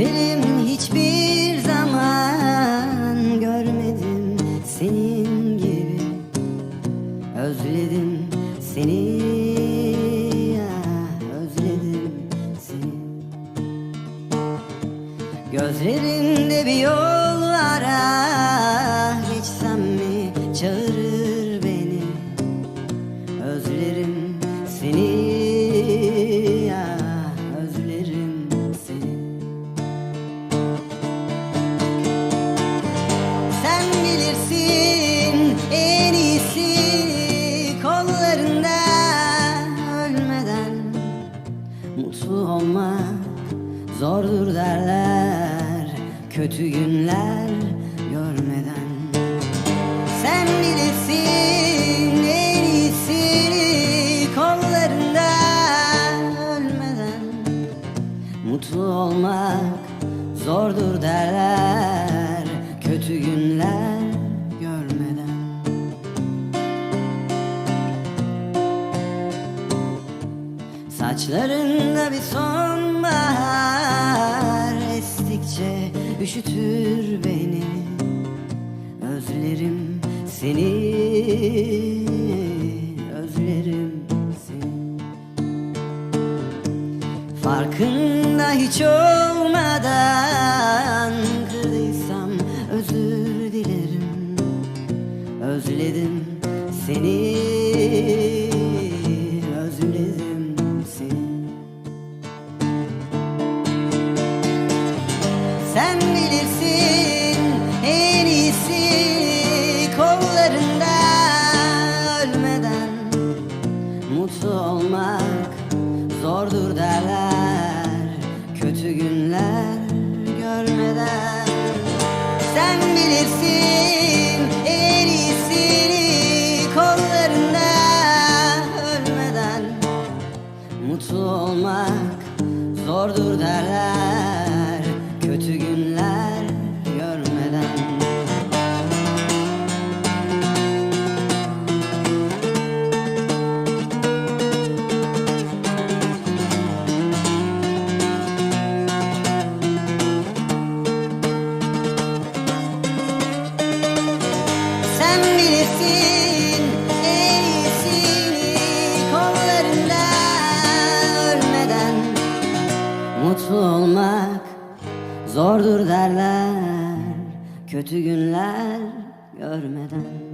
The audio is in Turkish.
Gözlerim hiçbir zaman görmedim senin gibi. Özledim seni ya özledim seni. Gözlerinde bir yol var Mutlu olmak zordur derler. Kötü günler görmeden. Sen bilirsin en iyisi kollarında ölmeden. Mutlu olmak zordur derler. Kötü günler Saçlarında bir sonbahar estikçe üşütür beni. Özlerim seni, özlerim seni. Farkında hiç olmadan Sen bilirsin en iyisi kollarında ölmeden Mutlu olmak zordur derler kötü günler görmeden. Sen bilirsin en iyisini kollarında ölmeden Mutlu olmak zordur derler Mutlu olmak zordur derler kötü günler görmeden